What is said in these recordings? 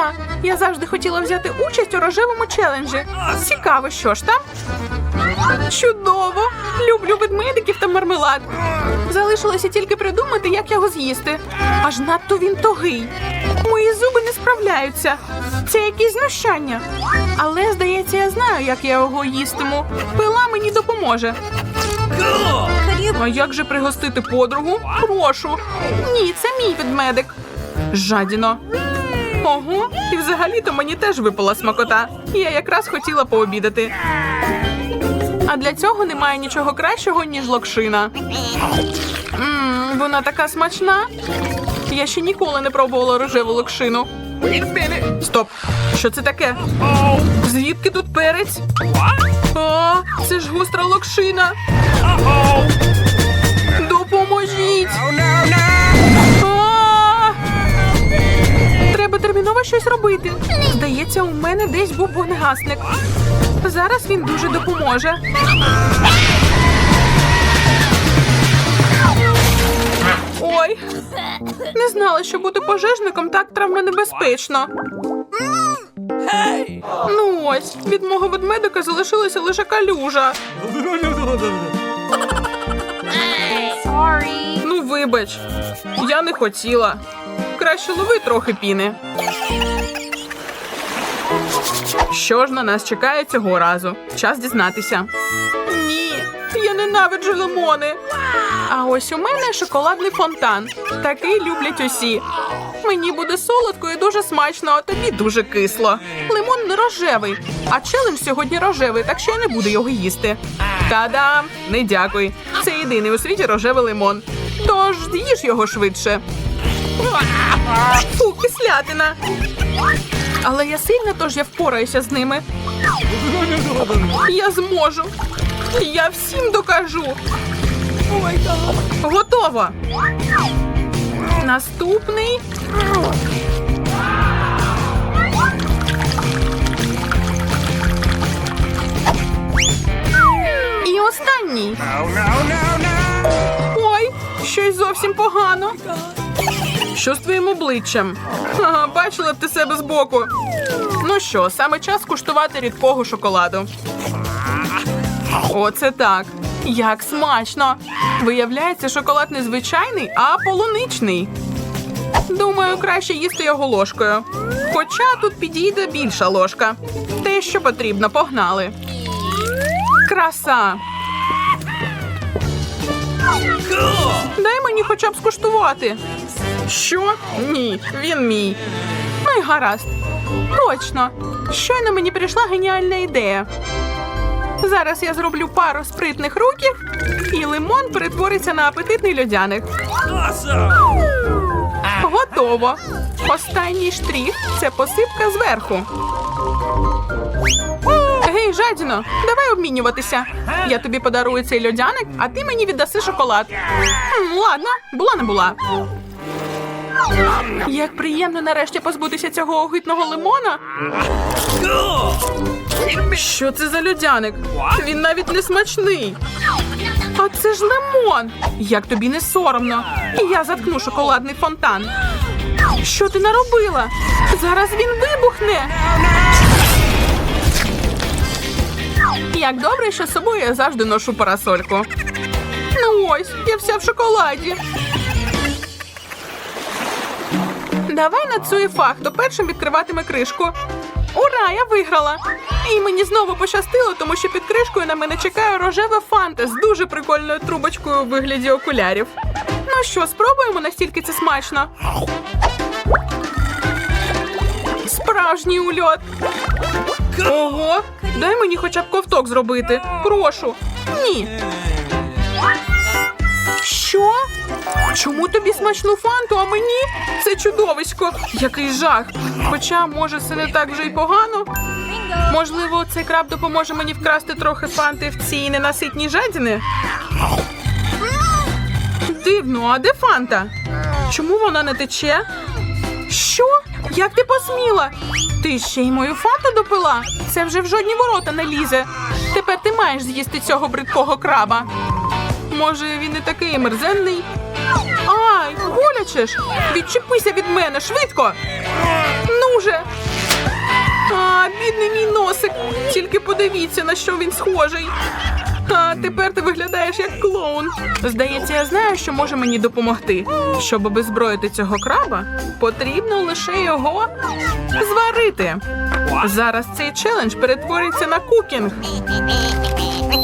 краса! Я завжди хотіла взяти участь у рожевому челенджі. Цікаво, що ж там? Чудово! Люблю ведмедиків та мармелад. Залишилося тільки придумати, як його з'їсти. Аж надто він тогий. Мої зуби не справляються. Це якісь знущання. Але, здається, я знаю, як я його їстиму. Пила мені допоможе. А як же пригостити подругу? Прошу. Ні, це мій ведмедик. Жадіно. Ого, і взагалі-то мені теж випала смакота. Я якраз хотіла пообідати. А для цього немає нічого кращого, ніж локшина. Мм, вона така смачна. Я ще ніколи не пробувала рожеву локшину. Стоп! Що це таке? Звідки тут перець? О, це ж гостра локшина. Допоможіть! Треба щось робити. Здається, у мене десь був вогнегасник. Зараз він дуже допоможе. Ой, не знала, що бути пожежником так травмонебезпечно. Ну ось, від мого ведмедика залишилася лише калюжа. Ну, вибач, я не хотіла. Краще лови трохи піни. Що ж на нас чекає цього разу? Час дізнатися. Ні, я ненавиджу лимони. А ось у мене шоколадний фонтан. Такий люблять усі. Мені буде солодко і дуже смачно, а тобі дуже кисло. Лимон не рожевий, а челендж сьогодні рожевий, так що я не буду його їсти. Та-дам! Не дякуй. Це єдиний у світі рожевий лимон. Тож з'їж його швидше. Фу, кислятина. Але я сильна, тож я впораюся з ними. Я зможу. Я всім докажу. Готово. Наступний. І останній. Ой, щось зовсім погано. Що з твоїм обличчям? Ага, бачила б ти себе збоку. Ну що, саме час куштувати рідкого шоколаду. Оце так. Як смачно! Виявляється, шоколад не звичайний, а полуничний. Думаю, краще їсти його ложкою. Хоча тут підійде більша ложка. Те, що потрібно, погнали. Краса. Дай мені хоча б скуштувати. Що? Ні, він мій. Ну й гаразд. Точно. Щойно мені прийшла геніальна ідея. Зараз я зроблю пару спритних руків, і лимон перетвориться на апетитний льодяник. Готово. Останній штрих це посипка зверху. Гей, жадіно, давай обмінюватися. Я тобі подарую цей льодяник, а ти мені віддаси шоколад. М, ладно, була не була. Як приємно нарешті позбутися цього огидного лимона. Що це за льодяник? Він навіть не смачний. А це ж лимон. Як тобі не соромно? Я заткну шоколадний фонтан. Що ти наробила? Зараз він вибухне. Як добре, що з собою я завжди ношу парасольку. Ну ось, я вся в шоколаді. Давай на цю і фах, хто першим відкриватиме кришку. Ура, я виграла! І мені знову пощастило, тому що під кришкою на мене чекає рожева фанта з дуже прикольною трубочкою у вигляді окулярів. Ну що, спробуємо настільки це смачно. Справжній ульот. Ого, дай мені хоча б ковток зробити. Прошу. Ні. Що? Чому тобі смачну фанту, а мені? Це чудовисько. Який жах. Хоча, може, це не так вже й погано. Можливо, цей краб допоможе мені вкрасти трохи фанти в цій ненаситній жадіни? Дивно, а де фанта? Чому вона не тече? Що? Як ти посміла? Ти ще й мою фанту допила? Це вже в жодні ворота не лізе. Тепер ти маєш з'їсти цього бридкого краба може він не такий мерзенний. Ай, боляче ж! Відчепися від мене швидко. Ну же. А, бідний мій носик. Тільки подивіться, на що він схожий. А тепер ти виглядаєш як клоун. Здається, я знаю, що може мені допомогти. Щоб обезброїти цього краба, потрібно лише його зварити. Зараз цей челендж перетвориться на кукінг.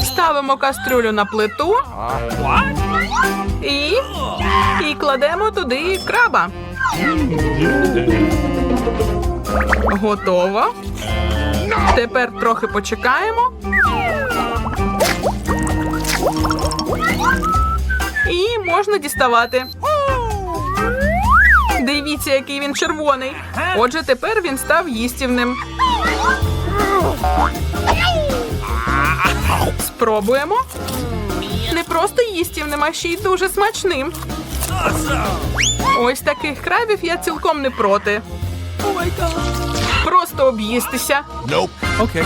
Ставимо кастрюлю на плиту і, і кладемо туди краба. Готово. Тепер трохи почекаємо. І можна діставати. Дивіться, який він червоний. Отже, тепер він став їстівним. Спробуємо. Не просто їстівним, а ще й дуже смачним. Ось таких крабів я цілком не проти. Просто об'їстися. Okay.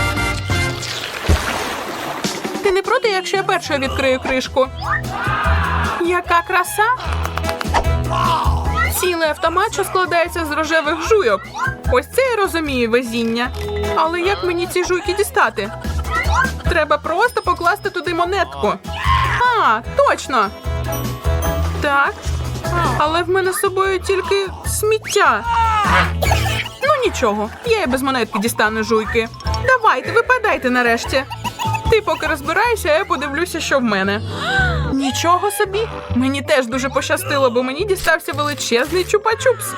Ти не проти, якщо я першою відкрию кришку? Яка краса! Цілий автомат, що складається з рожевих жуйок. Ось це я розумію везіння. Але як мені ці жуйки дістати? Треба просто покласти туди монетку. А, точно. Так. Але в мене з собою тільки сміття. Ну нічого, я і без монетки дістану жуйки. Давайте, випадайте нарешті. Ти поки розбирайся, я подивлюся, що в мене. Нічого собі. Мені теж дуже пощастило, бо мені дістався величезний чупа-чупс.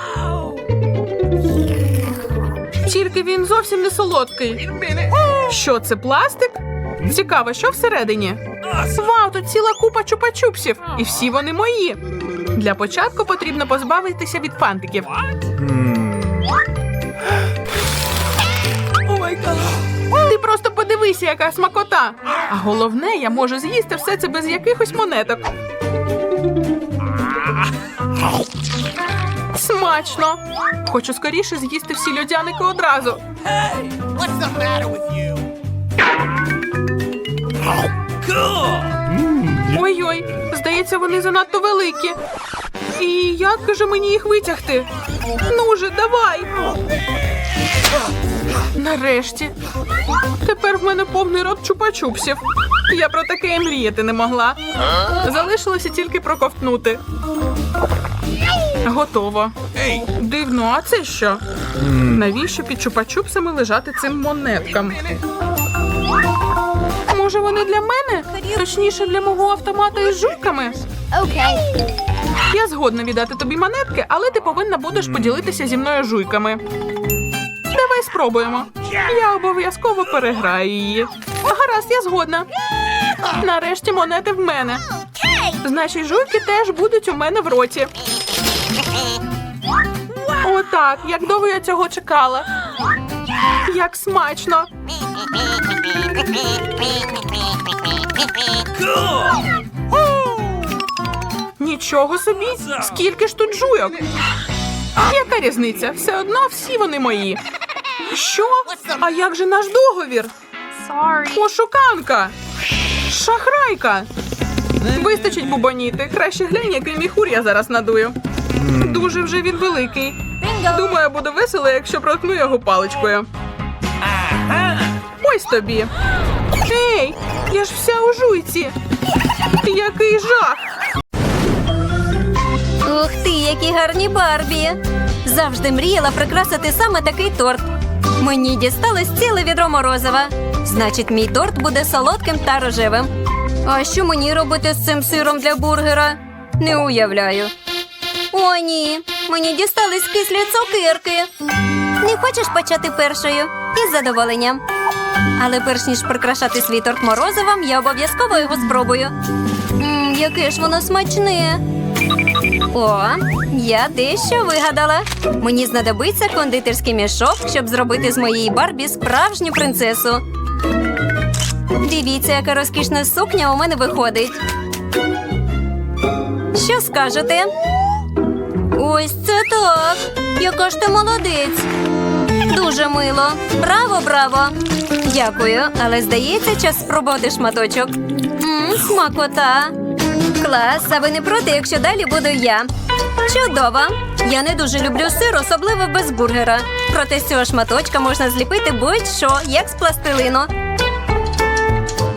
Тільки він зовсім не солодкий. Що це пластик? Цікаво, що всередині? Вау, тут ціла купа чупа-чупсів, і всі вони мої. Для початку потрібно позбавитися від фантиків. Ти просто подивися, яка смакота. А головне, я можу з'їсти все це без якихось монеток. Смачно. Хочу скоріше з'їсти всі льодяники одразу. What's the matter with you? Ой-ой, здається, вони занадто великі. І як же мені їх витягти? Ну же, давай. Нарешті. Тепер в мене повний рот чупа-чупсів. Я про таке і мріяти не могла. Залишилося тільки проковтнути. Готово. Дивно, а це що? Навіщо під чупа-чупсами лежати цим монеткам? Може, вони для мене? Точніше, для мого автомата із жуйками? Okay. Я згодна віддати тобі монетки, але ти повинна будеш поділитися зі мною жуйками. Давай спробуємо. Я обов'язково переграю її. Гаразд, я згодна. Нарешті монети в мене. Значить, жуйки теж будуть у мене в роті. Отак, як довго я цього чекала. Як смачно. Нічого собі, скільки ж тут жуйок? Яка різниця? Все одно всі вони мої. Що? А як же наш договір? Sorry. Ошуканка! Шахрайка! Вистачить бубоніти. Краще глянь, який міхур я зараз надую. Дуже вже він великий. Думаю, буде весело, якщо проткну його паличкою. Ось тобі. Ей, я ж вся у жуйці. Який жах! Ух ти, які гарні Барбі! Завжди мріяла прикрасити саме такий торт. Мені дісталось ціле відро морозива. Значить, мій торт буде солодким та рожевим. А що мені робити з цим сиром для бургера? Не уявляю. О, ні, мені дістались кислі цукерки. Не хочеш почати першою? Із задоволенням. Але перш ніж прикрашати свій торт морозивом, я обов'язково його спробую. Мм, яке ж воно смачне. О, я дещо вигадала. Мені знадобиться кондитерський мішок, щоб зробити з моєї Барбі справжню принцесу. Дивіться, яка розкішна сукня у мене виходить. Що скажете? Ось це так. Яка ж ти молодець. Дуже мило. Браво, браво. Дякую, але здається, час спробувати шматочок. Мм, смакота. Клас, а ви не проти, якщо далі буду я. Чудово. Я не дуже люблю сир, особливо без бургера. Проте з цього шматочка можна зліпити будь-що, як з пластилину.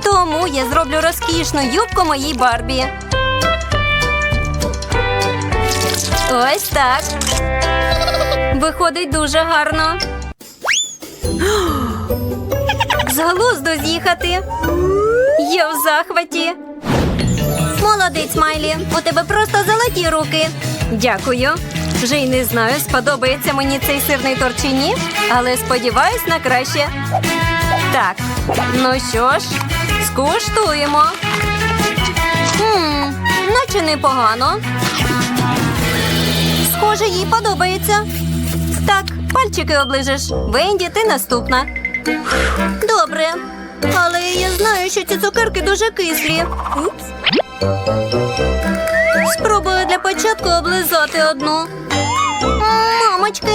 Тому я зроблю розкішну юбку моїй Барбі. Ось так. Виходить дуже гарно. З глузду з'їхати. Я в захваті. Молодець, Майлі. У тебе просто золоті руки. Дякую. Вже й не знаю, сподобається мені цей сирний торт чи ні, але сподіваюсь на краще. Так, ну що ж, скуштуємо. Хм, наче непогано. Схоже, їй подобається. Так, пальчики оближеш. Венді, ти наступна. Добре. Але я знаю, що ці цукерки дуже кислі. Упс. Спробую для початку облизати одну. Мамочки.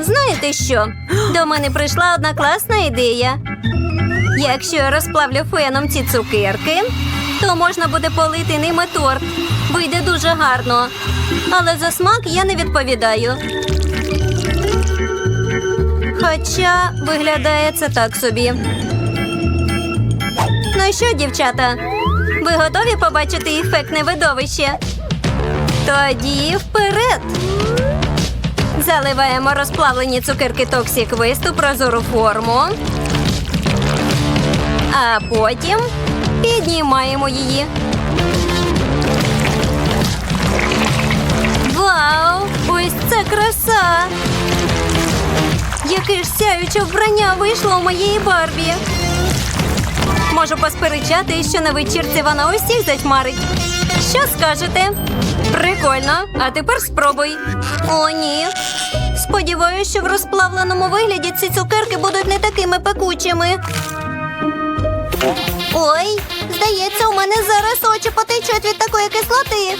Знаєте що? До мене прийшла одна класна ідея. Якщо я розплавлю феном ці цукерки, то можна буде полити ними торт. Вийде дуже гарно. Але за смак я не відповідаю. Хоча виглядає це так собі. Ну що, дівчата, ви готові побачити ефектне видовище? Тоді вперед! Заливаємо розплавлені цукерки Токсі Квест у прозору форму. А потім піднімаємо її. Вау! Ось це краса! Яке ж сяюче вбрання вийшло у моєї Барбі. Можу посперечати, що на вечірці вона усіх затьмарить. Що скажете? Прикольно, а тепер спробуй. О, ні. Сподіваюся, що в розплавленому вигляді ці цукерки будуть не такими пекучими. Ой, здається, у мене зараз очі потечуть від такої кислоти.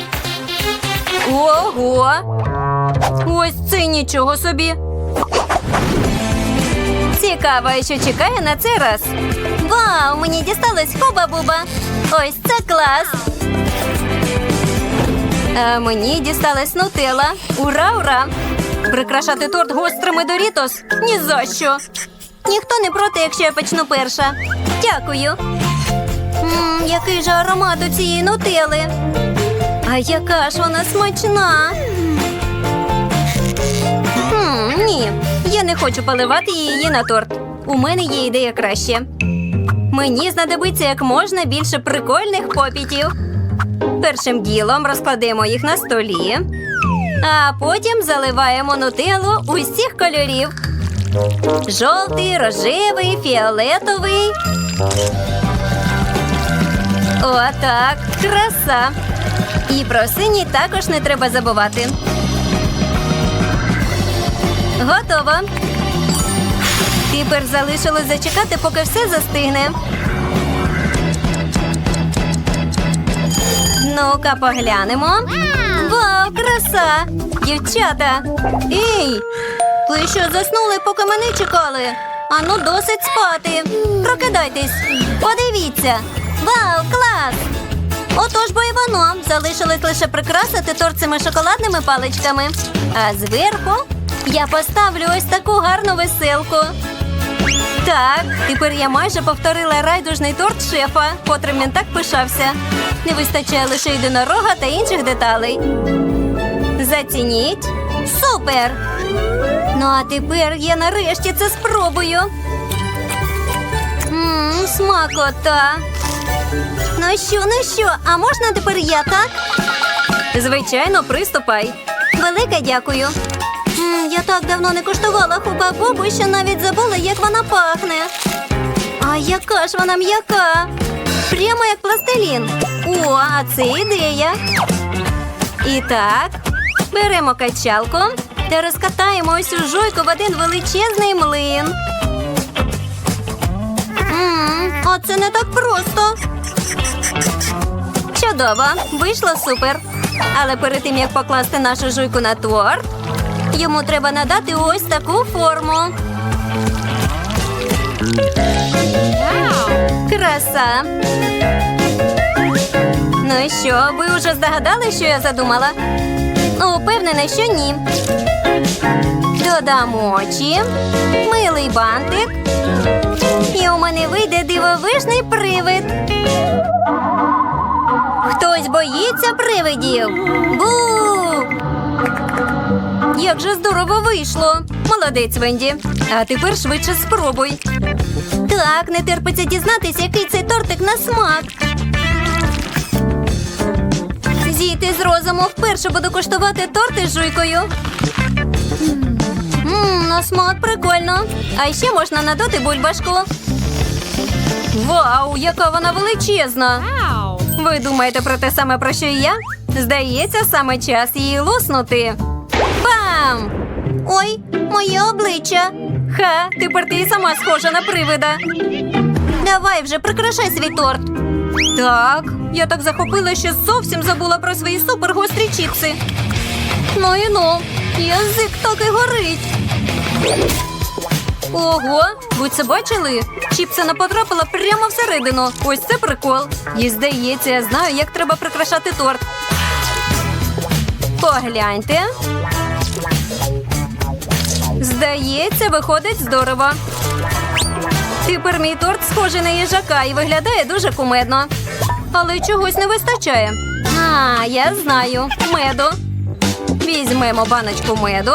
Ого! Ось це нічого собі. Цікаво, що чекає на цей раз. Вау, мені дісталась хоба-буба. Ось це клас. А мені дісталась нутела. Ура, ура! Прикрашати торт гострими дорітос? Ні за що. Ніхто не проти, якщо я почну перша. Дякую. Мм, який же аромат у цієї нутели. А яка ж вона смачна. Хм, ні, я не хочу поливати її на торт. У мене є ідея краще. Мені знадобиться як можна більше прикольних попітів. Першим ділом розкладемо їх на столі, а потім заливаємо нутеллу усіх кольорів: жовтий, рожевий, фіолетовий. Отак, краса. І про синій також не треба забувати. Готово. Тепер залишилось зачекати, поки все застигне. Ну-ка, поглянемо. Вау, краса! Дівчата! Ей! Ви що заснули, поки мене чекали? Ану, досить спати. Прокидайтесь. Подивіться. Вау, клас! Отож бо і воно. Залишилось лише прикрасити торт цими шоколадними паличками. А зверху я поставлю ось таку гарну веселку. Так, тепер я майже повторила райдужний торт шефа, котрим він так пишався. Не вистачає лише єдинорога та інших деталей. Зацініть. Супер! Ну а тепер я нарешті це спробую. Ммм, смакота. Ну що, ну що, а можна тепер я так? Звичайно, приступай. Велике дякую. Я так давно не куштувала хуба-бобу, що навіть забула, як вона пахне. А яка ж вона м'яка? Прямо як пластилін. О, а це ідея. І так, беремо качалку та розкатаємо ось у жуйку в один величезний млин. М, А це не так просто. Чудово, вийшло супер. Але перед тим як покласти нашу жуйку на торт, йому треба надати ось таку форму. Краса. Ну і що, ви вже здогадали, що я задумала? Упевнена, що ні. Додам очі, милий бантик. І у мене вийде дивовижний привид. Хтось боїться привидів. Бу! Як же здорово вийшло. Молодець, Венді. А тепер швидше спробуй. Так, не терпиться дізнатися, який цей тортик на смак. Зійти з розуму вперше буду куштувати торти з жуйкою. Ммм, на смак прикольно. А ще можна надати бульбашку. Вау, яка вона величезна! Ви думаєте про те саме, про що і я? Здається, саме час її луснути. Ой, моє обличчя. Ха, тепер ти сама схожа на привида. Давай вже прикрашай свій торт. Так, я так захопила, що зовсім забула про свої супергострі чіпси. Ну і ну, язик так і горить. Ого, ви це бачили? Чіпсина потрапила прямо всередину. Ось це прикол. І здається, я знаю, як треба прикрашати торт. Погляньте. Здається, виходить здорово. Тепер мій торт схожий на їжака і виглядає дуже кумедно. Але чогось не вистачає. А, я знаю. Меду. Візьмемо баночку меду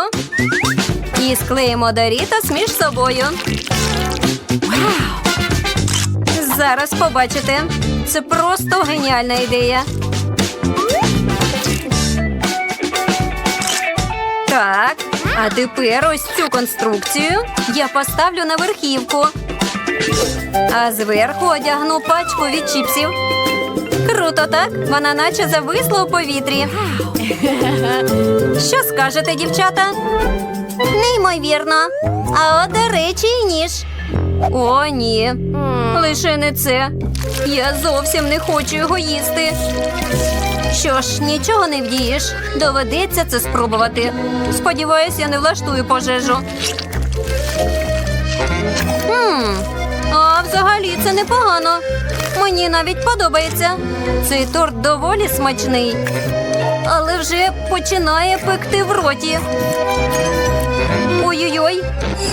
і склеїмо Дорітос між собою. Зараз побачите. Це просто геніальна ідея. Так, а тепер ось цю конструкцію я поставлю на верхівку. А зверху одягну пачку від чіпсів. Круто, так? Вона наче зависла у повітрі. Що скажете, дівчата? Неймовірно. А от, до речі, і ніж. О, ні. Лише не це. Я зовсім не хочу його їсти. Що ж, нічого не вдієш. Доведеться це спробувати. Сподіваюсь, я не влаштую пожежу. Хм, а взагалі це непогано. Мені навіть подобається. Цей торт доволі смачний, але вже починає пекти в роті. Ой-ой-ой,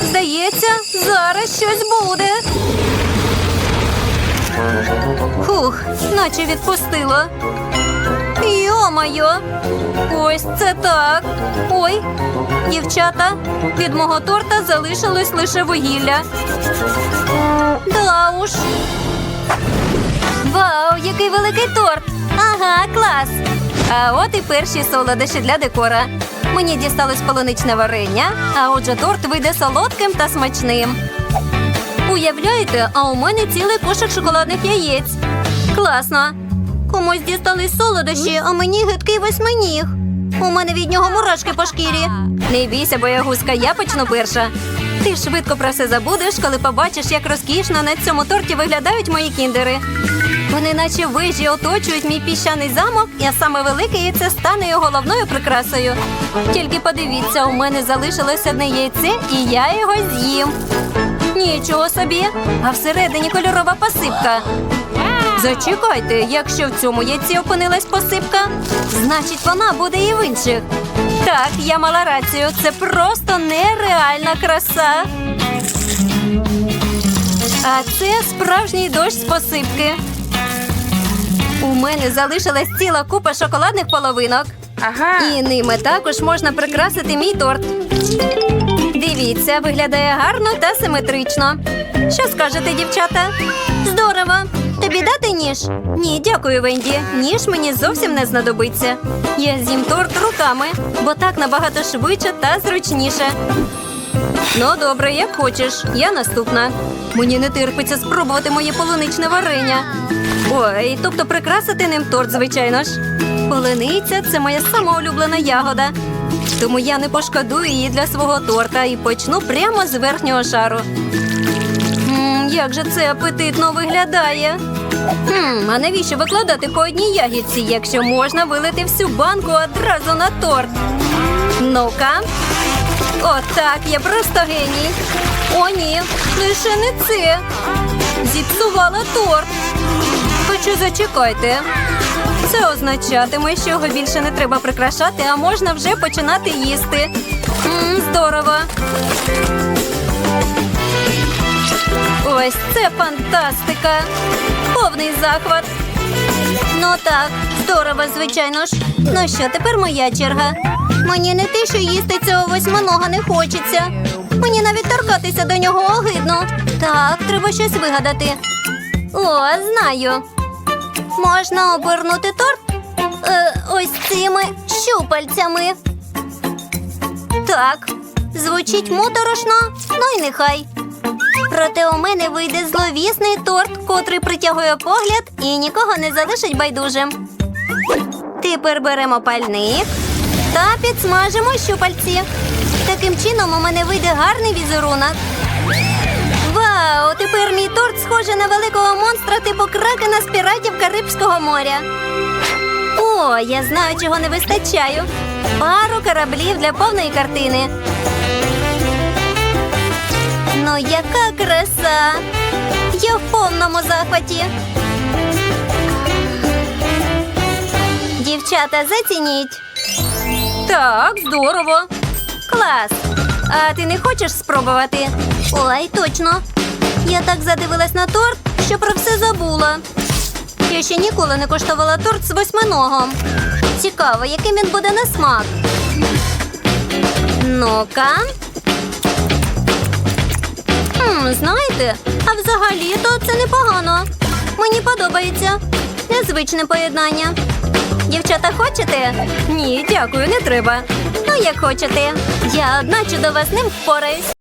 здається, зараз щось буде. Хух, наче відпустило. Йо-моє! Ось це так. Ой, дівчата, від мого торта залишилось лише вугілля. Да уж. Вау, який великий торт! Ага, клас! А от і перші солодощі для декора. Мені дісталось полуничне варення, а отже торт вийде солодким та смачним. Уявляєте, а у мене цілий кошик шоколадних яєць. Класно. Комусь дістались солодощі, а мені гидкий восьминіг. У мене від нього мурашки по шкірі. Не бійся, боягузка, я почну перша. Ти швидко про все забудеш, коли побачиш, як розкішно на цьому торті виглядають мої кіндери. Вони наче вежі оточують мій піщаний замок, і саме велике яйце стане його головною прикрасою. Тільки подивіться, у мене залишилось одне яйце, і я його з'їм. Нічого собі, а всередині кольорова посипка. Зачекайте, якщо в цьому яйці опинилась посипка, значить вона буде і в інших. Так, я мала рацію. Це просто нереальна краса. А це справжній дощ з посипки. У мене залишилась ціла купа шоколадних половинок. Ага. І ними також можна прикрасити мій торт. Дивіться, виглядає гарно та симетрично. Що скажете, дівчата? Здорово! Тобі дати ніж? Ні, дякую, Венді. Ніж мені зовсім не знадобиться. Я з'їм торт руками, бо так набагато швидше та зручніше. Ну, добре, як хочеш. Я наступна. Мені не терпиться спробувати моє полуничне варення. Ой, тобто прикрасити ним торт, звичайно ж. Полуниця це моя сама улюблена ягода. Тому я не пошкодую її для свого торта і почну прямо з верхнього шару. М, як же це апетитно виглядає. Хм, а навіщо викладати по одній ягідці, якщо можна вилити всю банку одразу на торт? Ну-ка. Отак, я просто геній. О, ні, лише не це. Зіпсувала торт. Хочу зачекайте. Це означатиме, що його більше не треба прикрашати, а можна вже починати їсти. Мм, здорово. Ось це фантастика. Повний захват. Ну так, здорово, звичайно ж. Ну що, тепер моя черга. Мені не те, що їсти цього восьминога не хочеться. Мені навіть торкатися до нього огидно. Так, треба щось вигадати. О, знаю. Можна обернути торт е, ось цими щупальцями. Так, звучить моторошно, ну й нехай. Проте у мене вийде зловісний торт, котрий притягує погляд і нікого не залишить байдужим. Тепер беремо пальник та підсмажимо щупальці. Таким чином у мене вийде гарний візерунок. Вау! Тепер мій торт схожий на великого монстра типу кракена з піратів Карибського моря. О, я знаю, чого не вистачаю. Пару кораблів для повної картини. Ну, яка краса! Я в повному захваті. Дівчата, зацініть. Так, здорово. Клас. А ти не хочеш спробувати? Ой, точно. Я так задивилась на торт, що про все забула. Я ще ніколи не коштувала торт з восьминогом. Цікаво, яким він буде на смак. Ну-ка. Знаєте, а взагалі-то це непогано. Мені подобається. Незвичне поєднання. Дівчата, хочете? Ні, дякую, не треба. Ну, як хочете. Я одна чудова з ним впораюсь.